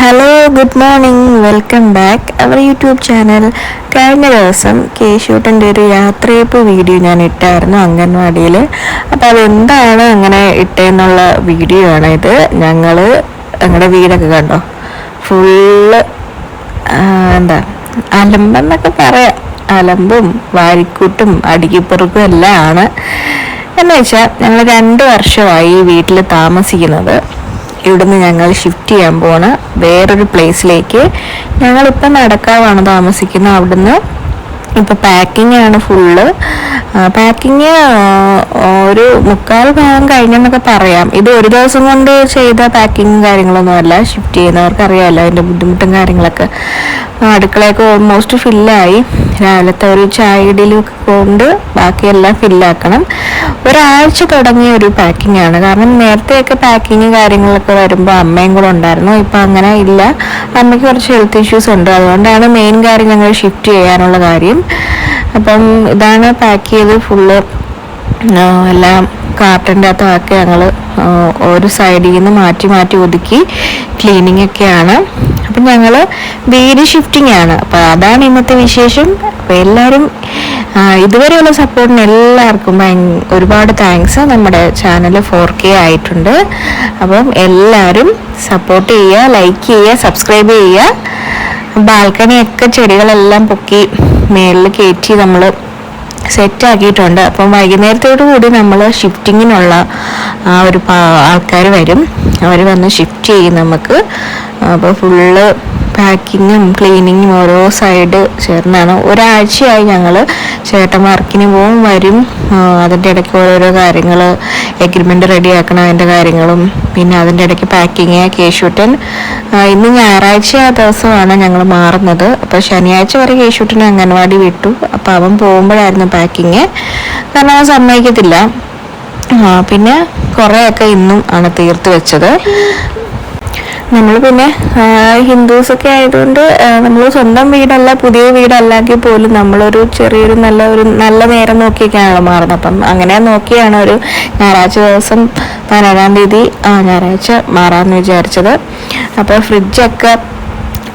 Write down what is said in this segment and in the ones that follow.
Hello good morning welcome back our YouTube channel കഴിഞ്ഞ ദിവസം കേശൂട്ടന്റെ ഒരു യാത്രയപ്പ് വീഡിയോ ഞാൻ ഇട്ടായിരുന്നു അംഗൻവാടിയിൽ അപ്പോൾ അതെന്താണ് അങ്ങനെ ഇട്ടേന്നുള്ള വീഡിയോ ആണ് ഇത്. ഞങ്ങൾ ഞങ്ങളുടെ വീടൊക്കെ കണ്ടോ? ഫുള്ള് എന്താ അലമ്പെന്നൊക്കെ പറയാം. അലമ്പും വാരിക്കൂട്ടും അടുക്കിപ്പുറക്കും എല്ലാം ആണ്. എന്നുവെച്ചാൽ ഞങ്ങൾ രണ്ട് വർഷമായി ഈ വീട്ടിൽ താമസിക്കുന്നത്. ഇവിടുന്ന് ഞങ്ങൾ ഷിഫ്റ്റ് ചെയ്യാൻ പോണ്. വേറൊരു പ്ലേസിലേക്ക് ഞങ്ങളിപ്പം നടക്കാവാണ് താമസിക്കുന്നത് അവിടുന്ന് ഇപ്പൊ പാക്കിംഗ് ആണ് ഫുള്ള് പാക്കിങ് ഒരു മുക്കാൽ ഭാഗം കഴിഞ്ഞെന്നൊക്കെ പറയാം. ഇത് ഒരു ദിവസം കൊണ്ട് ചെയ്ത പാക്കിങ്ങും കാര്യങ്ങളൊന്നും അല്ല. ഷിഫ്റ്റ് ചെയ്യുന്നവർക്ക് അറിയാമല്ലോ അതിന്റെ ബുദ്ധിമുട്ടും കാര്യങ്ങളൊക്കെ. അടുക്കളയൊക്കെ ഓൾമോസ്റ്റ് ഫില്ലായി രാവിലത്തെ ഒരു ചായ ഇടയിലൊക്കെ കൊണ്ട് ബാക്കിയെല്ലാം ഫില്ലാക്കണം ഒരാഴ്ച തുടങ്ങിയ ഒരു പാക്കിംഗ് ആണ്. കാരണം നേരത്തെയൊക്കെ പാക്കിങ് കാര്യങ്ങളൊക്കെ വരുമ്പോൾ അമ്മയും കൂടെ ഉണ്ടായിരുന്നു. ഇപ്പം അങ്ങനെ ഇല്ല. അമ്മയ്ക്ക് കുറച്ച് ഹെൽത്ത് ഇഷ്യൂസ് ഉണ്ട്. അതുകൊണ്ടാണ് മെയിൻ കാര്യം ഞങ്ങൾ ഷിഫ്റ്റ് ചെയ്യാനുള്ള കാര്യം. അപ്പം ഇതാണ് പാക്ക് ചെയ്ത് ഫുള്ള് എല്ലാം കാർട്ടന്റെ അകത്തൊക്കെ ഞങ്ങൾ ഒരു സൈഡിൽ നിന്ന് മാറ്റി മാറ്റി ഒതുക്കി ക്ലീനിങ് ഒക്കെയാണ്. അപ്പം ഞങ്ങൾ വീട് ഷിഫ്റ്റിംഗ് ആണ്. അപ്പം അതാണ് ഇന്നത്തെ വിശേഷം. അപ്പം എല്ലാവരും ഇതുവരെയുള്ള സപ്പോർട്ടിന് എല്ലാവർക്കും ഒരുപാട് താങ്ക്സ് നമ്മുടെ ചാനൽ ഫോർ കെ ആയിട്ടുണ്ട്. അപ്പം എല്ലാവരും സപ്പോർട്ട് ചെയ്യുക ലൈക്ക് ചെയ്യുക സബ്സ്ക്രൈബ് ചെയ്യുക. ബാൽക്കണിയൊക്കെ ചെടികളെല്ലാം പൊക്കി മേളിൽ കയറ്റി നമ്മൾ സെറ്റ് ആക്കിയിട്ടുണ്ട്. അപ്പം വൈകുന്നേരത്തോടു കൂടി നമ്മൾ ഷിഫ്റ്റിങ്ങിനുള്ള ആ ഒരു ആൾക്കാർ വരും. അവർ വന്ന് ഷിഫ്റ്റ് ചെയ്യും നമുക്ക്. അപ്പോൾ ഫുള്ള് പാക്കിങ്ങും ക്ലീനിങ്ങും ഓരോ സൈഡ് ചേർന്നാണ്. ഒരാഴ്ചയായി ഞങ്ങൾ ചേട്ടൻ വർക്കിന് പോകും വരും. അതിന്റെ ഇടയ്ക്ക് ഓരോരോ കാര്യങ്ങൾ എഗ്രിമെന്റ് റെഡിയാക്കണം അതിന്റെ കാര്യങ്ങളും. പിന്നെ അതിന്റെ ഇടയ്ക്ക് പാക്കിങ് കേശൂട്ടൻ ഇന്ന് ഞായറാഴ്ച ദിവസമാണ് ഞങ്ങൾ മാറുന്നത്. അപ്പോൾ ശനിയാഴ്ച വരെ കേശൂട്ടൻ അംഗൻവാടി വിട്ടു. അപ്പോൾ അവൻ പോകുമ്പോഴായിരുന്നു പാക്കിങ് കാരണം അവൻ സമ്മതിക്കത്തില്ല. പിന്നെ കുറേയൊക്കെ ഇന്നും ആണ് തീർത്ത് വെച്ചത്. നമ്മൾ പിന്നെ ഹിന്ദുസൊക്കെ ആയതുകൊണ്ട് നമ്മൾ സ്വന്തം വീടല്ല പുതിയ വീടല്ലെങ്കിൽ പോലും നമ്മളൊരു ചെറിയൊരു നല്ല ഒരു നല്ല നേരം നോക്കിയൊക്കെയാണല്ലോ മാറുന്നത്. അപ്പം അങ്ങനെ നോക്കിയാണ് ഒരു ഞായറാഴ്ച ദിവസം പതിനേഴാം തീയതി ആ ഞായറാഴ്ച മാറാമെന്ന് വിചാരിച്ചത്. അപ്പോൾ ഫ്രിഡ്ജൊക്കെ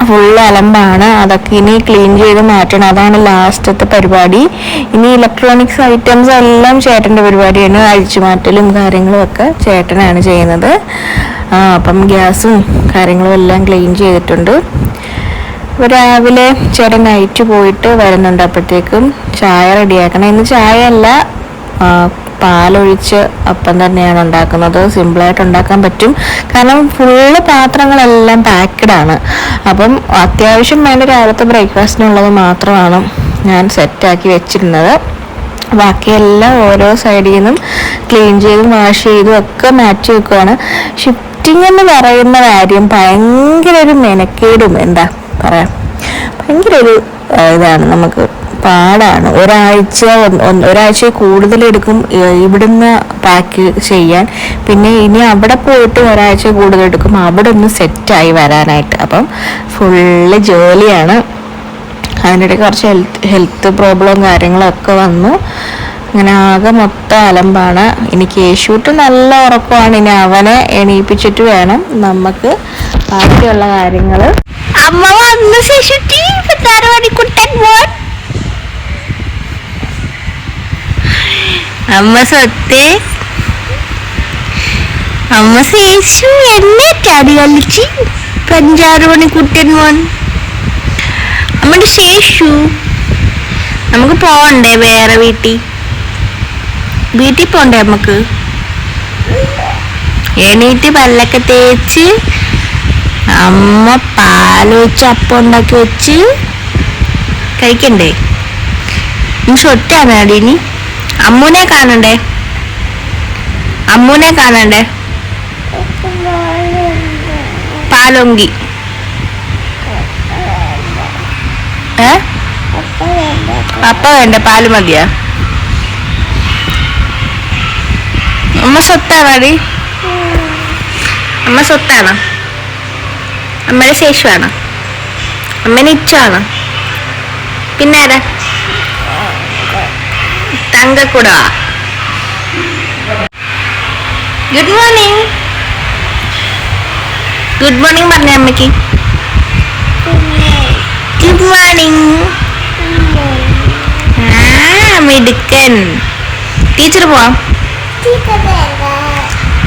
ഫുൾ അലമ്പാണ്. അതൊക്കെ ഇനി ക്ലീൻ ചെയ്ത് മാറ്റണം. അതാണ് ലാസ്റ്റത്തെ പരിപാടി. ഇനി ഇലക്ട്രോണിക്സ് ഐറ്റംസ് എല്ലാം ചേട്ടന്റെ പരിപാടിയാണ്. അഴിച്ചു മാറ്റലും കാര്യങ്ങളും ഒക്കെ ചേട്ടനാണ് ചെയ്യുന്നത്. അപ്പം ഗ്യാസും കാര്യങ്ങളും എല്ലാം ക്ലീൻ ചെയ്തിട്ടുണ്ട്. രാവിലെ ചേട്ടൻ നൈറ്റ് പോയിട്ട് വരുന്നുണ്ട് അപ്പോഴത്തേക്കും. ചായ റെഡിയാക്കണം ഇന്ന് ചായ അല്ല പാലൊഴിച്ച് അപ്പം തന്നെയാണ് ഉണ്ടാക്കുന്നത്. സിമ്പിളായിട്ട് ഉണ്ടാക്കാൻ പറ്റും. കാരണം ഫുള്ള് പാത്രങ്ങളെല്ലാം പാക്ക്ഡ് ആണ്. അപ്പം അത്യാവശ്യം വേണ്ട രാവിലത്തെ ബ്രേക്ക്ഫാസ്റ്റിനുള്ളത് മാത്രമാണ് ഞാൻ സെറ്റാക്കി വെച്ചിരുന്നത്. ബാക്കിയെല്ലാം ഓരോ സൈഡിൽ നിന്നും ക്ലീൻ ചെയ്തും വാഷ് ചെയ്തും ഒക്കെ മാറ്റി വെക്കുവാണ്. ഷിഫ്റ്റിംഗ് എന്ന് പറയുന്ന കാര്യം ഭയങ്കര ഒരു മെനക്കേടും. എന്താ പറയാ? ഭയങ്കര ഒരു ഇതാണ് നമുക്ക് പാടാണ്. ഒരാഴ്ച ഒരാഴ്ച കൂടുതൽ എടുക്കും ഇവിടുന്ന് പാക്ക് ചെയ്യാൻ. പിന്നെ ഇനി അവിടെ പോയിട്ട് ഒരാഴ്ച കൂടുതൽ എടുക്കും അവിടെ ഒന്ന് സെറ്റായി വരാനായിട്ട്. അപ്പം ഫുള്ള് ജോലിയാണ്. അതിനിടയ്ക്ക് കുറച്ച് ഹെൽത്ത് ഹെൽത്ത് പ്രോബ്ലവും കാര്യങ്ങളൊക്കെ വന്നു. അങ്ങനെ ആകെ മൊത്തം അലമ്പാണ്. ഇനി കേശൂട്ട് നല്ല ഉറപ്പാണ് ഇനി അവനെ എണീപ്പിച്ചിട്ട് വേണം നമുക്ക് ബാക്കിയുള്ള കാര്യങ്ങൾ അമ്മ വന്നു ശേഷുട്ടി കുട്ടൻ മോൻ അമ്മ സ്വത്തെ അമ്മ ശേഷു എന്നെ ചാടി കളിച്ച് പഞ്ചാറ് മണി കുട്ടൻ മോൻ അമ്മയുടെ ശേഷു. നമുക്ക് പോണ്ടേ വേറെ വീട്ടിൽ വീട്ടിൽ പോണ്ടേ നമുക്ക് എണീറ്റ് പല്ലൊക്കെ തേച്ച് അമ്മ പാൽ വെച്ച് അപ്പം ഉണ്ടാക്കി വെച്ച് കഴിക്കണ്ടേ? ഷൊട്ടാണ് അടിനി അമ്മൂനെ കാണണ്ടേ? അമ്മൂനെ കാണണ്ടേ? പാലൊങ്കി. ഏ? പപ്പ വേണ്ട? പാൽ മതിയാ? അമ്മ സ്വത്താണോ അമ്മ സ്വത്താണോ? അമ്മയുടെ ശേഷമാണോ അമ്മേനെ ഇച്ചാണോ പിന്നെ ആരാ? തങ്കക്കുട. ഗുഡ് മോർണിംഗ് ഗുഡ് മോർണിംഗ് പറഞ്ഞ അമ്മയ്ക്ക്. ഗുഡ് മോർണിംഗ് ആ മിടുക്കൻ. ടീച്ചർ പോവാം.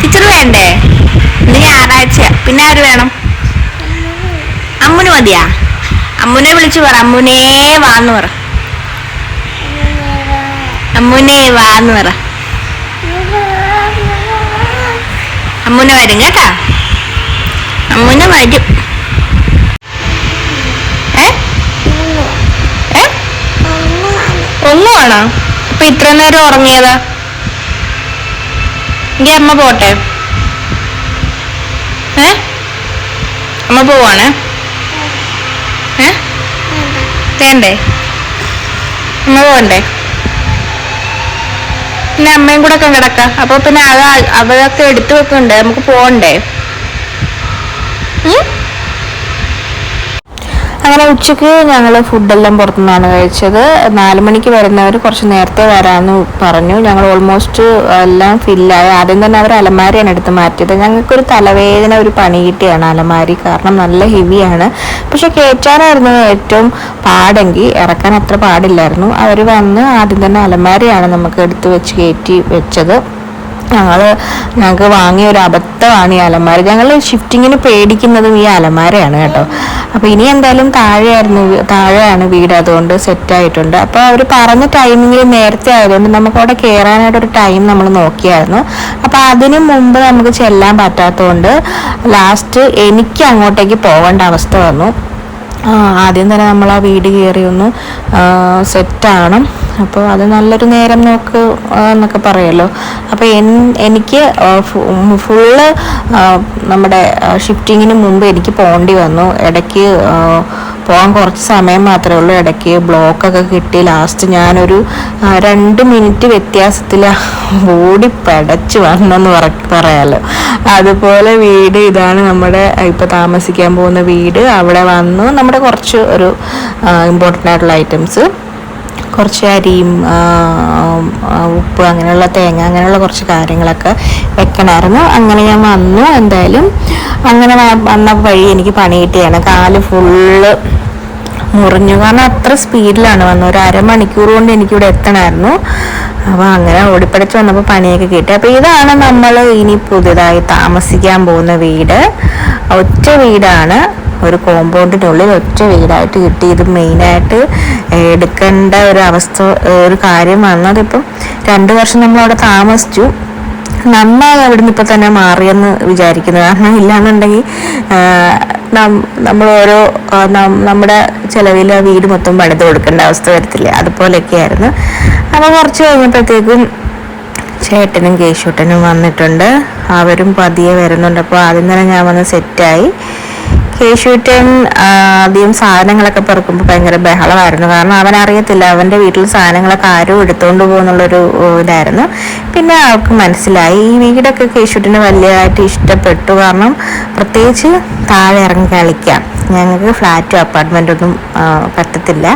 ടീച്ചർ വേണ്ടേ? ഇന്ന് ഞായറാഴ്ച. പിന്നെ ആര് വേണം? അമ്മുന് മതിയാ? അമ്മുനെ വിളിച്ചു പറ. അമ്മുനേ വാന്ന് പറ. അമ്മുനെ വാന്ന് പറ. അമ്മൂന വരും കേട്ടാ. അമ്മൂന വരും. ഒന്നുമാണോ അപ്പൊ ഇത്ര നേരം ഉറങ്ങിയതാ. എങ്കി അമ്മ പോട്ടെ. ഏ? അമ്മ പോവാണ്? ഏ? വേണ്ടേ അമ്മ പോണ്ടേ പിന്നെ അമ്മയും കൂടെ ഒക്കെ കിടക്ക. അപ്പൊ പിന്നെ അത് അവരൊക്കെ എടുത്തു വെക്കണ്ടേ നമുക്ക് പോണ്ടേ ഉം? അങ്ങനെ ഉച്ചയ്ക്ക് ഞങ്ങൾ ഫുഡെല്ലാം പുറത്തുനിന്നാണ് കഴിച്ചത്. നാല് മണിക്ക് വരുന്നവർ കുറച്ച് നേരത്തെ വരാമെന്ന് പറഞ്ഞു. ഞങ്ങൾ ഓൾമോസ്റ്റ് എല്ലാം ഫില്ലായി ആദ്യം തന്നെ അവർ അലമാരിയാണ് എടുത്ത് മാറ്റിയത്. ഞങ്ങൾക്കൊരു തലവേദന ഒരു പണി കിട്ടിയാണ് അലമാരി. കാരണം നല്ല ഹെവിയാണ് പക്ഷെ കയറ്റാനായിരുന്നു ഏറ്റവും പാടെങ്കിൽ ഇറക്കാൻ അത്ര പാടില്ലായിരുന്നു. അവർ വന്ന് ആദ്യം തന്നെ അലമാരിയാണ് നമുക്ക് എടുത്ത് വെച്ച് കയറ്റി വെച്ചത്. ഞങ്ങൾ ഞങ്ങൾക്ക് വാങ്ങിയ ഒരു അബദ്ധമാണ് ഈ അലമാര. ഞങ്ങൾ ഷിഫ്റ്റിങ്ങിന് പേടിക്കുന്നതും ഈ അലമാരയാണ് കേട്ടോ. അപ്പോൾ ഇനി എന്തായാലും താഴെയായിരുന്നു താഴെയാണ് വീട് അതുകൊണ്ട് സെറ്റായിട്ടുണ്ട് അപ്പോൾ അവർ പറഞ്ഞ ടൈമിങ്ങിൽ നേരത്തെ ആയതുകൊണ്ട് നമുക്ക് അവിടെ കയറാനായിട്ടൊരു ടൈം നമ്മൾ നോക്കിയായിരുന്നു. അപ്പോൾ അതിനു മുമ്പ് നമുക്ക് ചെല്ലാൻ പറ്റാത്തതുകൊണ്ട് ലാസ്റ്റ് എനിക്ക് അങ്ങോട്ടേക്ക് പോകേണ്ട അവസ്ഥ വന്നു. ആദ്യം തന്നെ നമ്മൾ ആ വീട് കയറി ഒന്ന് സെറ്റാണ് അപ്പോൾ അത് നല്ലൊരു നേരം നോക്ക് എന്നൊക്കെ പറയുമല്ലോ അപ്പോൾ എൻ എനിക്ക് ഫുള്ള് നമ്മുടെ ഷിഫ്റ്റിങ്ങിന് മുമ്പ് എനിക്ക് പോകേണ്ടി വന്നു. ഇടയ്ക്ക് പോകാൻ കുറച്ച് സമയം മാത്രമേ ഉള്ളൂ. ഇടയ്ക്ക് ബ്ലോക്കൊക്കെ കിട്ടി. ലാസ്റ്റ് ഞാനൊരു രണ്ട് മിനിറ്റ് വ്യത്യാസത്തിൽ ഓടി പടച്ച് വന്നെന്ന് പറ പറയാമല്ലോ അതുപോലെ വീട് ഇതാണ് നമ്മുടെ ഇപ്പോൾ താമസിക്കാൻ പോകുന്ന വീട്. അവിടെ വന്നു. നമ്മുടെ കുറച്ച് ഒരു ഇമ്പോർട്ടന്റ് ആയിട്ടുള്ള ഐറ്റംസ് കുറച്ച് അരിയും ഉപ്പ് അങ്ങനെയുള്ള തേങ്ങ അങ്ങനെയുള്ള കുറച്ച് കാര്യങ്ങളൊക്കെ വെക്കണമായിരുന്നു. അങ്ങനെ ഞാൻ വന്നു. എന്തായാലും അങ്ങനെ വന്ന വഴി എനിക്ക് പണി കിട്ടിയാണ് കാൽ ഫുള്ള് മുറിഞ്ഞു. കാരണം അത്ര സ്പീഡിലാണ് വന്നത്. ഒരു അരമണിക്കൂർ കൊണ്ട് എനിക്കിവിടെ എത്തണമായിരുന്നു. അപ്പോൾ അങ്ങനെ ഓടിപ്പടച്ച് വന്നപ്പോൾ പണിയൊക്കെ കിട്ടി. അപ്പോൾ ഇതാണ് നമ്മൾ ഇനി പുതിയതായി താമസിക്കാൻ പോകുന്ന വീട്. ഒറ്റ വീടാണ്. ഒരു കോമ്പൗണ്ടിന്റെ കോമ്പൗണ്ടിനുള്ളിൽ ഒറ്റ വീടായിട്ട് കിട്ടി. ഇത് മെയിനായിട്ട് എടുക്കേണ്ട ഒരു അവസ്ഥ ഒരു കാര്യം വന്നതിപ്പം രണ്ട് വർഷം നമ്മൾ അവിടെ താമസിച്ചു. നന്നായി അവിടുന്ന് ഇപ്പം തന്നെ മാറിയെന്ന് വിചാരിക്കുന്നു. കാരണം ഇല്ലാന്നുണ്ടെങ്കിൽ നമ്മൾ ഓരോ നമ്മുടെ ചിലവിൽ ആ വീട് മൊത്തം പണിത് കൊടുക്കേണ്ട അവസ്ഥ വരത്തില്ലേ? അതുപോലെയൊക്കെ ആയിരുന്നു അപ്പോൾ കുറച്ച് കഴിഞ്ഞപ്പോഴത്തേക്കും ചേട്ടനും കേശൂട്ടനും വന്നിട്ടുണ്ട്. അവരും പതിയെ വരുന്നുണ്ട്. അപ്പോൾ ആദ്യം തന്നെ ഞാൻ വന്ന് സെറ്റായി കേശൂട്ടൻ ആദ്യം സാധനങ്ങളൊക്കെ പെറുക്കുമ്പോൾ ഭയങ്കര ബഹളമായിരുന്നു. കാരണം അവൻ അറിയത്തില്ല അവന്റെ വീട്ടിൽ സാധനങ്ങളൊക്കെ ആരും എടുത്തുകൊണ്ട് പോകുന്നുള്ളൊരു ഇതായിരുന്നു. പിന്നെ അവർക്ക് മനസ്സിലായി. ഈ വീടൊക്കെ കേശൂട്ടിന് വലിയതായിട്ട് ഇഷ്ടപ്പെട്ടു. കാരണം പ്രത്യേകിച്ച് താഴെ ഇറങ്ങി കളിക്കാം. ഞങ്ങൾക്ക് ഫ്ലാറ്റും അപ്പാർട്ട്മെന്റ് ഒന്നും പറ്റത്തില്ല.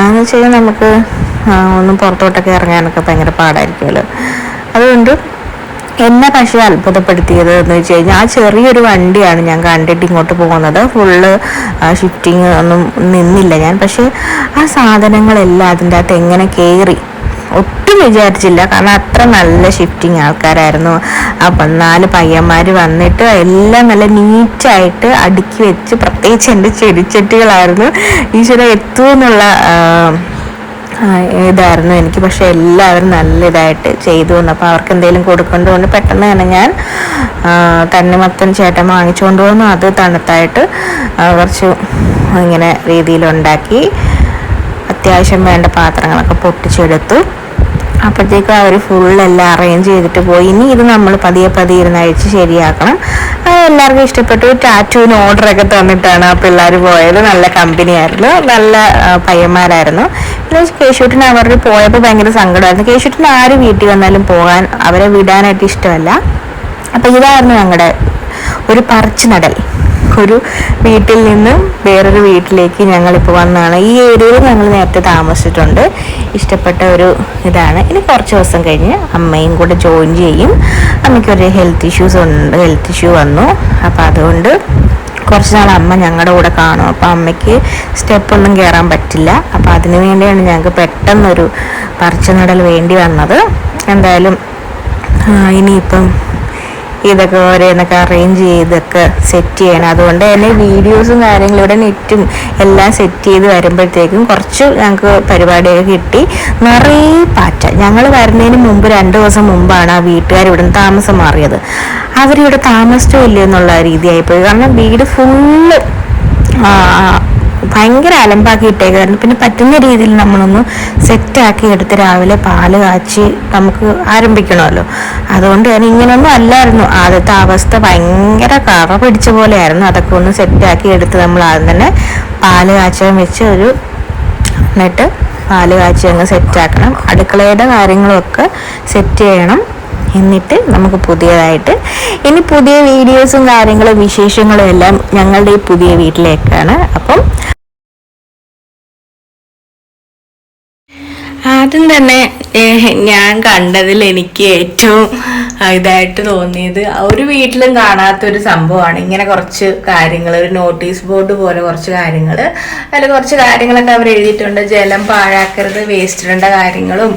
എന്ന് വെച്ച് കഴിഞ്ഞാൽ നമുക്ക് ഒന്നും പുറത്തോട്ടൊക്കെ ഇറങ്ങാനൊക്കെ ഭയങ്കര പാടായിരിക്കുമല്ലോ. അതുകൊണ്ട് എന്നെ പക്ഷേ അത്ഭുതപ്പെടുത്തിയത് എന്ന് വെച്ച് കഴിഞ്ഞാൽ ആ ചെറിയൊരു വണ്ടിയാണ് ഞാൻ കണ്ടിട്ട് ഇങ്ങോട്ട് പോകുന്നത്. ഫുള്ള് ഷിഫ്റ്റിങ് ഒന്നും നിന്നില്ല ഞാൻ. പക്ഷേ ആ സാധനങ്ങളെല്ലാം അതിന്റെ അകത്ത് എങ്ങനെ കയറി ഒട്ടും വിചാരിച്ചില്ല. കാരണം അത്ര നല്ല ഷിഫ്റ്റിംഗ് ആൾക്കാരായിരുന്നു. അപ്പം നാല് പയ്യന്മാർ വന്നിട്ട് എല്ലാം നല്ല നീറ്റായിട്ട് അടുക്കി വെച്ച് പ്രത്യേകിച്ച് എന്റെ ചെടിച്ചട്ടികളായിരുന്നു. ഈശ്വര എത്തുമെന്നുള്ള ഇതായിരുന്നു എനിക്ക് പക്ഷെ എല്ലാവരും നല്ല ഇതായിട്ട് ചെയ്തു വന്നു അപ്പോൾ അവർക്ക് എന്തെങ്കിലും കൊടുക്കേണ്ടതുകൊണ്ട് പെട്ടെന്ന് തന്നെ ഞാൻ തണ്ണിമത്തൻ ചേട്ടൻ വാങ്ങിച്ചുകൊണ്ട് വന്നു. അത് തണുത്തായിട്ട് കുറച്ച് ഇങ്ങനെ രീതിയിലുണ്ടാക്കി. അത്യാവശ്യം വേണ്ട പാത്രങ്ങളൊക്കെ പൊട്ടിച്ചെടുത്തു. അപ്പോഴത്തേക്കും അവർ ഫുള്ളെല്ലാം അറേഞ്ച് ചെയ്തിട്ട് പോയി. ഇനി ഇത് നമ്മൾ പതിയെ പതിയെ ഇരുന്ന് അഴിച്ച് ശരിയാക്കണം. എല്ലാവർക്കും ഇഷ്ടപ്പെട്ടു. ടാറ്റൂവിന് ഓർഡർ ഒക്കെ തന്നിട്ടാണ് പിള്ളേർ പോയത്. നല്ല കമ്പനിയായിരുന്നു നല്ല പയ്യന്മാരായിരുന്നു. പിന്നെ കേശൂട്ടിന് അവരുടെ പോയപ്പോൾ ഭയങ്കര സങ്കടമായിരുന്നു. കേശൂട്ടിന് ആര് വീട്ടിൽ വന്നാലും പോകാൻ അവരെ വിടാനായിട്ട് ഇഷ്ടമല്ല. അപ്പം ഇതായിരുന്നു ഞങ്ങളുടെ ഒരു പറിച്ചു നടൽ. ഒരു വീട്ടിൽ നിന്ന് വേറൊരു വീട്ടിലേക്ക് ഞങ്ങളിപ്പോൾ വന്നതാണ് ഈ ഏരിയയിൽ ഞങ്ങൾ നേരത്തെ താമസിച്ചിട്ടുണ്ട്. ഇഷ്ടപ്പെട്ട ഒരു ഇതാണ്. ഇനി കുറച്ച് ദിവസം കഴിഞ്ഞ് അമ്മയും കൂടെ ജോയിൻ ചെയ്യും. അമ്മയ്ക്കൊരു ഹെൽത്ത് ഇഷ്യൂസ് ഉണ്ട്. ഹെൽത്ത് ഇഷ്യൂ വന്നു. അപ്പോൾ അതുകൊണ്ട് കുറച്ച് നാൾ അമ്മ ഞങ്ങളുടെ കൂടെ കാണും. അപ്പോൾ അമ്മയ്ക്ക് സ്റ്റെപ്പൊന്നും കയറാൻ പറ്റില്ല. അപ്പോൾ അതിനു വേണ്ടിയാണ് ഞങ്ങൾക്ക് പെട്ടെന്നൊരു പറിച്ചു നടൽ വേണ്ടി വന്നത്. എന്തായാലും ഇനിയിപ്പം ഇതൊക്കെ ഓരോന്നൊക്കെ അറേഞ്ച് ചെയ്തൊക്കെ സെറ്റ് ചെയ്യണം. അതുകൊണ്ട് തന്നെ വീഡിയോസും കാര്യങ്ങളും ഇവിടെ നെറ്റും എല്ലാം സെറ്റ് ചെയ്ത് വരുമ്പോഴത്തേക്കും കുറച്ച് ഞങ്ങൾക്ക് പരിപാടിയൊക്കെ കിട്ടി. നിറയെ പാറ്റ. ഞങ്ങൾ വരുന്നതിന് മുമ്പ് രണ്ട് ദിവസം മുമ്പാണ് ആ വീട്ടുകാർ ഇവിടെ താമസം മാറിയത്. അവരിവിടെ താമസിച്ചോ ഇല്ലയോ എന്നുള്ള രീതിയായിപ്പോയി. കാരണം വീട് ഫുള്ള് ഭയങ്കര അലമ്പാക്കി ഇട്ടേക്കായിരുന്നു പിന്നെ പറ്റുന്ന രീതിയിൽ നമ്മളൊന്ന് സെറ്റാക്കി എടുത്ത് രാവിലെ പാൽ കാച്ചി നമുക്ക് ആരംഭിക്കണമല്ലോ. അതുകൊണ്ട് തന്നെ ഇങ്ങനൊന്നും അല്ലായിരുന്നു. ആദ്യത്തെ അവസ്ഥ ഭയങ്കര കറ പിടിച്ച പോലെയായിരുന്നു. അതൊക്കെ ഒന്ന് സെറ്റാക്കി എടുത്ത് നമ്മൾ ആദ്യം തന്നെ പാൽ കാച്ചാൻ വെച്ച് ഒരു എന്നിട്ട് പാൽ കാച്ചി അങ്ങ് സെറ്റാക്കണം അടുക്കളയുടെ കാര്യങ്ങളൊക്കെ സെറ്റ് ചെയ്യണം. എന്നിട്ട് നമുക്ക് പുതിയതായിട്ട് ഇനി പുതിയ വീഡിയോസും കാര്യങ്ങളും വിശേഷങ്ങളും എല്ലാം ഞങ്ങളുടെ ഈ പുതിയ വീട്ടിലേക്കാണ്. അപ്പം ആദ്യം തന്നെ ഞാൻ കണ്ടതിൽ എനിക്ക് ഏറ്റവും ഇതായിട്ട് തോന്നിയത് ഒരു വീട്ടിലും കാണാത്ത ഒരു സംഭവമാണ്. ഇങ്ങനെ കുറച്ച് കാര്യങ്ങൾ ഒരു നോട്ടീസ് ബോർഡ് പോലെ കുറച്ച് കാര്യങ്ങൾ അതിൽ കുറച്ച് കാര്യങ്ങളൊക്കെ അവർ എഴുതിയിട്ടുണ്ട്. ജലം പാഴാക്കരുത് വേസ്റ്റ് ഇടേണ്ട കാര്യങ്ങളും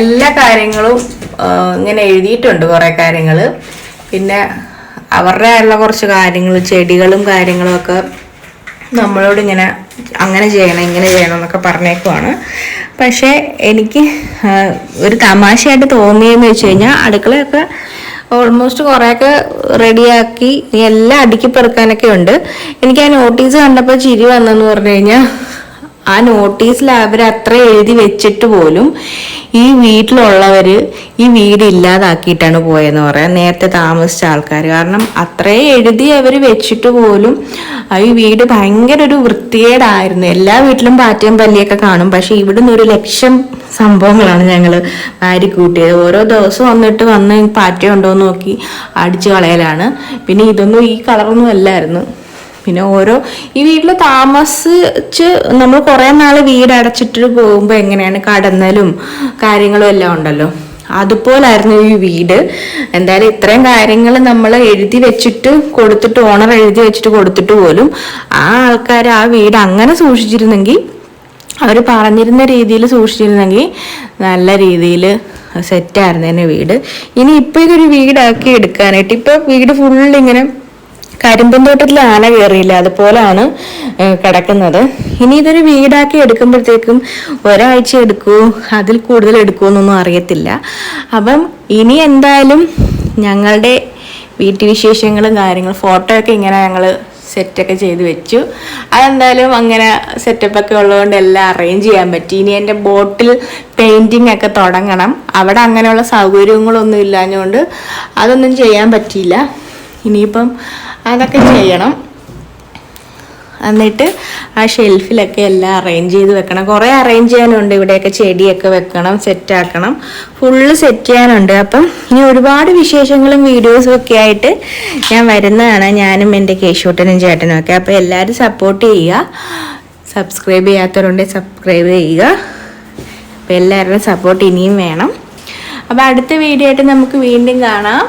എല്ലാ കാര്യങ്ങളും ഇങ്ങനെ എഴുതിയിട്ടുണ്ട് കുറേ കാര്യങ്ങൾ പിന്നെ അവരുടെ ഉള്ള കുറച്ച് കാര്യങ്ങൾ ചെടികളും കാര്യങ്ങളും ഒക്കെ നമ്മളോട് ഇങ്ങനെ അങ്ങനെ ചെയ്യണം ഇങ്ങനെ ചെയ്യണം എന്നൊക്കെ പറഞ്ഞേക്കുവാണ്. പക്ഷേ എനിക്ക് ഒരു തമാശയായിട്ട് തോന്നിയെന്ന് വെച്ച് കഴിഞ്ഞാൽ അടുക്കളയൊക്കെ ഓൾമോസ്റ്റ് കുറേയൊക്കെ റെഡിയാക്കി എല്ലാം അടുക്കി പെറുക്കാനൊക്കെ ഉണ്ട്. എനിക്ക് ആ നോട്ടീസ് കണ്ടപ്പോൾ ചിരി വന്നെന്ന് പറഞ്ഞു കഴിഞ്ഞാൽ ആ നോട്ടീസിൽ അവർ അത്ര എഴുതി വെച്ചിട്ട് പോലും ഈ വീട്ടിലുള്ളവര് ഈ വീട് ഇല്ലാതാക്കിയിട്ടാണ് പോയെന്ന് പറയാം. നേരത്തെ താമസിച്ച ആൾക്കാർ കാരണം അത്രേ എഴുതി അവർ വെച്ചിട്ട് പോലും ഈ വീട് ഭയങ്കര ഒരു വൃത്തികേടായിരുന്നു. എല്ലാ വീട്ടിലും പാറ്റയും പല്ലിയൊക്കെ കാണും. പക്ഷെ ഇവിടുന്ന് ഒരു ലക്ഷം സംഭവങ്ങളാണ് ഞങ്ങൾ വാരി കൂട്ടിയത്. ഓരോ ദിവസം വന്നിട്ട് വന്ന് പാറ്റയുണ്ടോ എന്ന് നോക്കി അടിച്ചു കളയലാണ്. പിന്നെ ഇതൊന്നും ഈ കളറൊന്നും അല്ലായിരുന്നു. പിന്നെ ഓരോ ഈ വീട്ടിൽ താമസിച്ച് നമ്മൾ കുറേ നാൾ വീട് അടച്ചിട്ട് പോകുമ്പോൾ എങ്ങനെയാണ് കടന്നലും കാര്യങ്ങളും എല്ലാം ഉണ്ടല്ലോ. അതുപോലായിരുന്നു ഈ വീട്. എന്തായാലും ഇത്രയും കാര്യങ്ങൾ നമ്മൾ എഴുതി വെച്ചിട്ട് കൊടുത്തിട്ട് ഓണർ എഴുതി വെച്ചിട്ട് കൊടുത്തിട്ട് പോലും ആ ആൾക്കാർ ആ വീട് അങ്ങനെ സൂക്ഷിച്ചിരുന്നെങ്കിൽ അവർ പറഞ്ഞിരുന്ന രീതിയിൽ സൂക്ഷിച്ചിരുന്നെങ്കിൽ നല്ല രീതിയിൽ സെറ്റായിരുന്നു എന്റെ വീട്. ഇനി ഇപ്പോൾ ഇതൊരു വീടാക്കി എടുക്കാനായിട്ട് ഇപ്പോൾ വീട് ഫുള്ള് ഇങ്ങനെ കരിമ്പൻ തോട്ടത്തിൽ ആന കയറിയില്ല അതുപോലാണ് കിടക്കുന്നത്. ഇനി ഇതൊരു വീടാക്കി എടുക്കുമ്പോഴത്തേക്കും ഒരാഴ്ച എടുക്കൂ അതിൽ കൂടുതൽ എടുക്കുമെന്നൊന്നും അറിയത്തില്ല. അപ്പം ഇനി എന്തായാലും ഞങ്ങളുടെ വീട്ടുവിശേഷങ്ങളും കാര്യങ്ങളും ഫോട്ടോ ഒക്കെ ഇങ്ങനെ ഞങ്ങൾ സെറ്റൊക്കെ ചെയ്ത് വെച്ചു. അതെന്തായാലും അങ്ങനെ സെറ്റപ്പൊക്കെ ഉള്ളതുകൊണ്ട് എല്ലാം അറേഞ്ച് ചെയ്യാൻ പറ്റി. ഇനി എന്റെ ബോട്ടിൽ പെയിന്റിങ് ഒക്കെ തുടങ്ങണം. അവിടെ അങ്ങനെയുള്ള സൗകര്യങ്ങളൊന്നും ഇല്ലാഞ്ഞുകൊണ്ട് അതൊന്നും ചെയ്യാൻ പറ്റിയില്ല. ഇനിയിപ്പം അതൊക്കെ ചെയ്യണം. എന്നിട്ട് ആ ഷെൽഫിലൊക്കെ എല്ലാം അറേഞ്ച് ചെയ്ത് വെക്കണം. കുറേ അറേഞ്ച് ചെയ്യാനുണ്ട്. ഇവിടെയൊക്കെ ചെടിയൊക്കെ വെക്കണം സെറ്റാക്കണം ഫുള്ള് സെറ്റ് ചെയ്യാനുണ്ട്. അപ്പം ഇനി ഒരുപാട് വിശേഷങ്ങളും വീഡിയോസും ഒക്കെ ആയിട്ട് ഞാൻ വരുന്നതാണ്. ഞാനും എന്റെ കേശൂട്ടനും ചേട്ടനും ഒക്കെ. അപ്പോൾ എല്ലാവരും സപ്പോർട്ട് ചെയ്യുക. സബ്സ്ക്രൈബ് ചെയ്യാത്തവരുണ്ടെങ്കിൽ സബ്സ്ക്രൈബ് ചെയ്യുക. അപ്പോൾ എല്ലാവരുടെയും സപ്പോർട്ട് ഇനിയും വേണം. അപ്പോൾ അടുത്ത വീഡിയോ ആയിട്ട് നമുക്ക് വീണ്ടും കാണാം.